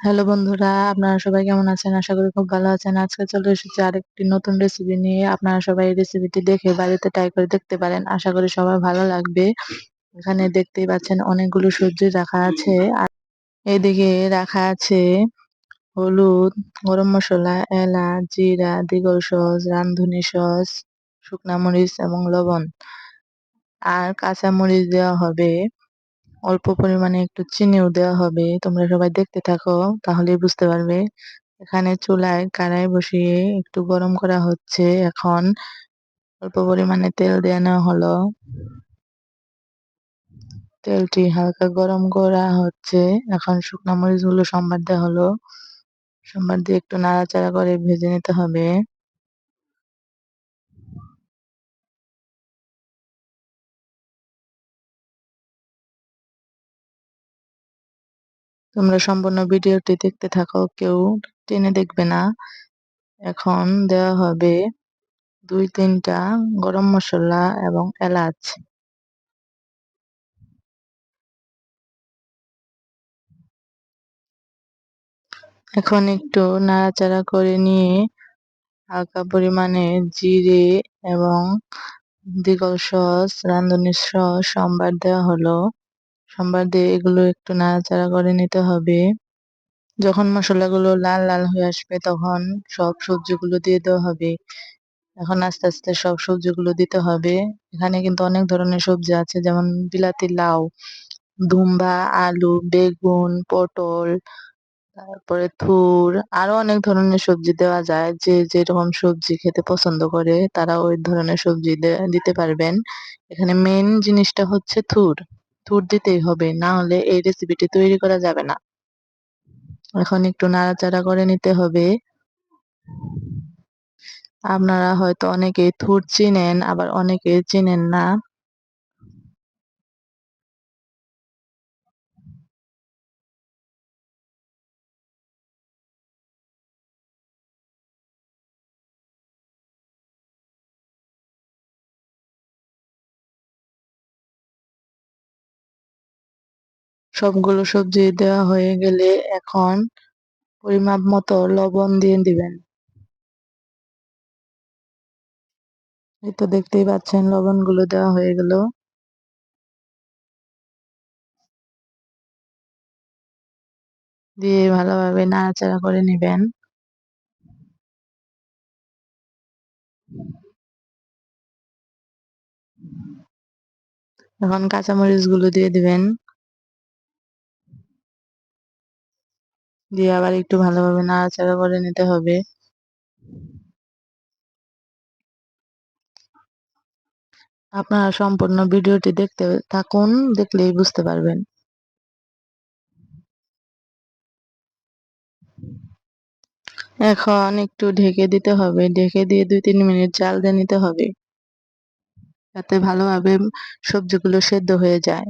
Hello বন্ধুরা, আপনারা সবাই কেমন আছেন? আশা করি খুব ভালো আছেন। আজকে চলে এসেছি আরেকটি নতুন রেসিপি নিয়ে। আপনারা সবাই এই রেসিপিটি দেখে বাড়িতে ট্রাই করে দেখতে পারেন। আশা করি সবার ভালো লাগবে। এখানে দেখতেই পাচ্ছেন অনেকগুলো সবজি রাখা আছে। আর এদিকে রাখা আছে হলুদ, গরম মসলা, এলাচ, জিরা, দ্বিগল সস, রাঁধুনি সস, শুকনা মরিচ এবং লবণ। আর কাঁচা মরিচ দেওয়া হবে। অল্প পরিমাণে একটু চিনিও দেওয়া হবে। তোমরা সবাই দেখতে থাকো, তাহলেই বুঝতে পারবে। এখানে চুলায় কড়াই বসিয়ে একটু গরম করা হচ্ছে এখন। অল্প পরিমাণে তেল দিয়ে নেওয়া হলো। তেলটি হালকা গরম করা হচ্ছে। এখন শুকনো মরিচগুলো সম্বার দেওয়া হলো। সম্বার দিয়ে একটু নাড়াচাড়া করে ভেজে নিতে হবে। তোমরা সম্পূর্ণ ভিডিওটি দেখতে থাকো, কেউ টেনে দেখবে না। এখন দেওয়া হবে দুই তিনটা গরম মশলা এবং এলাচ। এখন একটু নাড়াচাড়া করে নিয়ে হালকা পরিমাণে জিরে এবং দ্বিগল সস রাঁধুনি সস, সম্বার দেওয়া হলো। সম্বার দিয়ে এগুলো একটু নাড়াচাড়া করে নিতে হবে। যখন মশলাগুলো লাল লাল হয়ে আসবে তখন সব সবজিগুলো দিয়ে দেওয়া হবে। এখন আস্তে আস্তে সব সবজিগুলো দিতে হবে। এখানে কিন্তু অনেক ধরনের সবজি আছে, যেমন বিলাতি লাউ, ধুম্বা, আলু, বেগুন, পটল, তারপরে থুর, আরও অনেক ধরনের সবজি দেওয়া যায়। যে যেরকম সবজি খেতে পছন্দ করে তারা ওই ধরনের সবজি দিতে পারবেন। এখানে মেন জিনিসটা হচ্ছে থুর। থুর দিতেই হবে, না হলে এই রেসিপিটি তৈরি করা যাবে না। এখন একটু নাড়াচাড়া করে নিতে হবে। আপনারা হয়তো অনেকেই থুর চিনেন, আবার অনেকেই চিনেন না। সবগুলো সবজি দেওয়া হয়ে গেলে এখন পরিমাপ মতো লবণ দিয়ে দিবেন। এই তো দেখতেই পাচ্ছেন লবণগুলো দেওয়া হয়ে গেল। দিয়ে ভালোভাবে নাড়াচাড়া করে নেবেন। এখন কাঁচামরিচগুলো দিয়ে দিবেন। দিয়ে আবার একটু ভালোভাবে নাড়াচাড়া করে নিতে হবে। আপনারা সম্পূর্ণ ভিডিওটি দেখতে থাকুন, দেখলেই বুঝতে পারবেন। এখন একটু ঢেকে দিতে হবে। ঢেকে দিয়ে দুই তিন মিনিট জাল দিয়ে নিতে হবে। যাতে ভালোভাবে সবজিগুলো সেদ্ধ হয়ে যায়।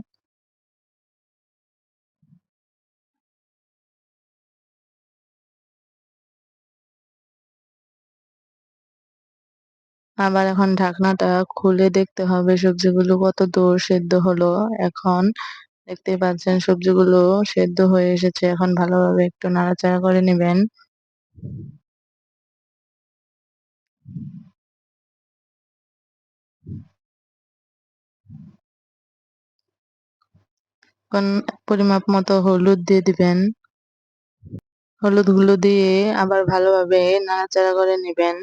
আবার এখন ঢাকনাটা খুলে দেখতে হবে, সবজিগুলো কত দূর সেদ্ধ হলো। এখন দেখতে পাচ্ছেন সবজিগুলো সেদ্ধ হয়ে এসেছে, এখন ভালোভাবে একটু নাড়াচাড়া করে নেবেন। এখন পরিমাপ মতো হলুদ দিয়ে দিবেন। হলুদগুলো দিয়ে আবার ভালোভাবে নাড়াচাড়া করে নেবেন।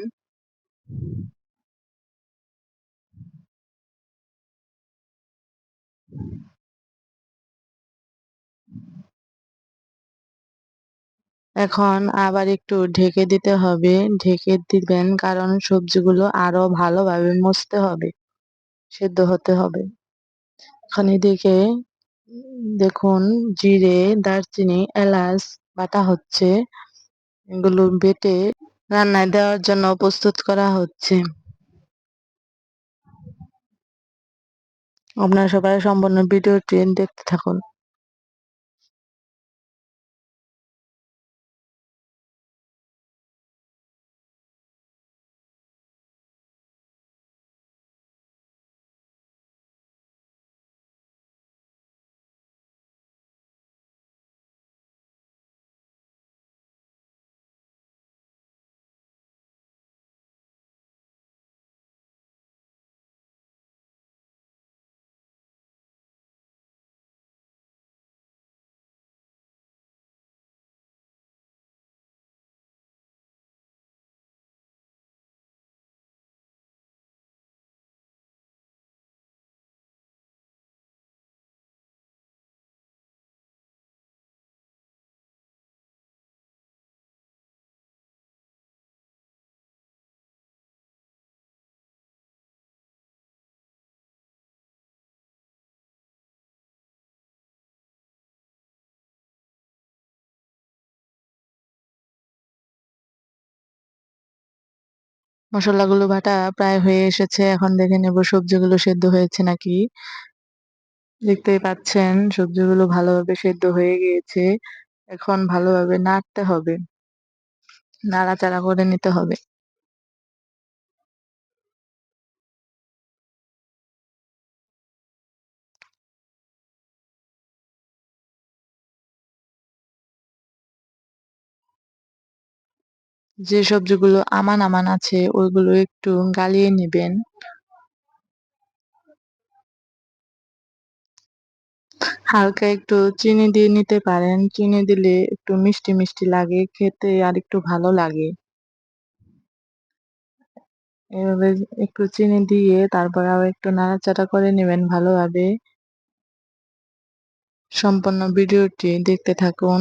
এখন আবার একটু ঢেকে দিতে হবে। ঢেকে দিবেন কারণ সবজিগুলো আরও ভালোভাবে মসতে হবে, সেদ্ধ হতে হবে। এখন এদিকে দেখুন জিরে, দারচিনি, এলাচ বাটা হচ্ছে। এগুলো বেটে রান্নায় দেওয়ার জন্য প্রস্তুত করা হচ্ছে। আপনারা সবাই সম্পূর্ণ ভিডিওটি দেখতে থাকুন। মশলাগুলো বাটা প্রায় হয়ে এসেছে। এখন দেখে নেব সবজিগুলো সেদ্ধ হয়েছে নাকি। দেখতেই পাচ্ছেন, সবজিগুলো ভালোভাবে সেদ্ধ হয়ে গিয়েছে। এখন ভালোভাবে নাড়তে হবে। নাড়াচাড়া করে নিতে হবে। যে সবজিগুলো আমান আমান আছে ওইগুলো একটু গালিয়ে নেবেন। হালকা একটু চিনি দিয়ে নিতে পারেন। চিনি দিলে একটু মিষ্টি মিষ্টি লাগে, খেতে আর একটু ভালো লাগে। এভাবে একটু চিনি দিয়ে তারপর আবার একটু নাড়াচাড়া করে নেবেন ভালোভাবে। সম্পূর্ণ ভিডিওটি দেখতে থাকুন।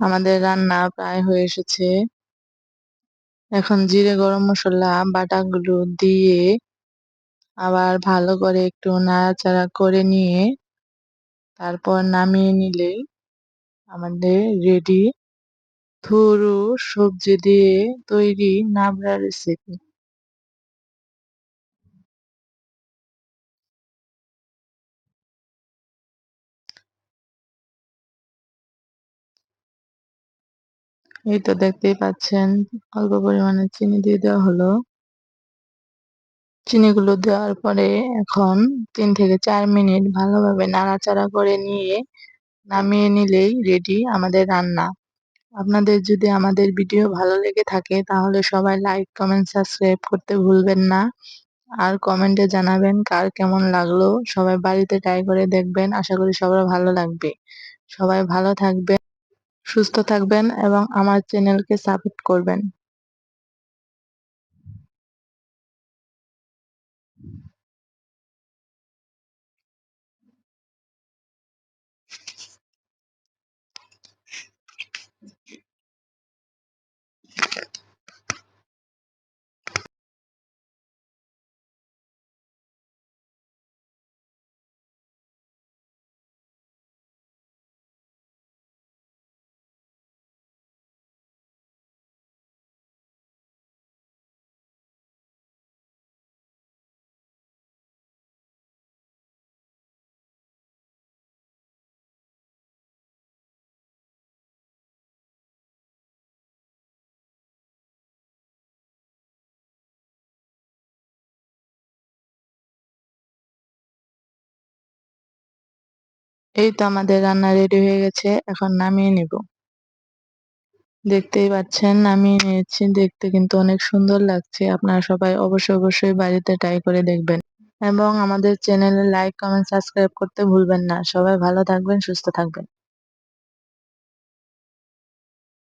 আমাদের রান্না প্রায় হয়ে এসেছে। এখন জিরে, গরম মশলা, বাটাগুলো দিয়ে আবার ভালো করে একটু নাড়াচাড়া করে নিয়ে তারপর নামিয়ে নিলেই আমাদের রেডি থুরু সবজি দিয়ে তৈরি নাবড়া রেসিপি এই তো দেখতেই পাচ্ছেন, অল্প পরিমাণে চিনি দিয়ে দেওয়া হলো। চিনিগুলো দেওয়ার পরে এখন তিন থেকে চার মিনিট ভালোভাবে নাড়াচাড়া করে নিয়ে নামিয়ে নিলেই রেডি আমাদের রান্না। আপনাদের যদি আমাদের ভিডিও ভালো লেগে থাকে তাহলে সবাই লাইক কমেন্ট সাবস্ক্রাইব করতে ভুলবেন না। আর কমেন্টে জানাবেন কার কেমন লাগল। সবাই বাড়িতে ট্রাই করে দেখবেন। আশা করি সবার ভালো লাগবে। সবাই ভালো থাকবেন। সুস্থ থাকবেন এবং আমার চ্যানেলকে সাপোর্ট করবেন। এই তো আমাদের রান্না রেডি হয়ে গেছে, এখন নামিয়ে নিব। দেখতেই পাচ্ছেন, নামিয়ে নিয়েছি, দেখতে কিন্তু অনেক সুন্দর লাগছে, আপনারা সবাই অবশ্যই অবশ্যই বাড়িতে ট্রাই করে দেখবেন। এবং আমাদের চ্যানেলে লাইক কমেন্ট সাবস্ক্রাইব করতে ভুলবেন না। সবাই ভালো থাকবেন, সুস্থ থাকবেন।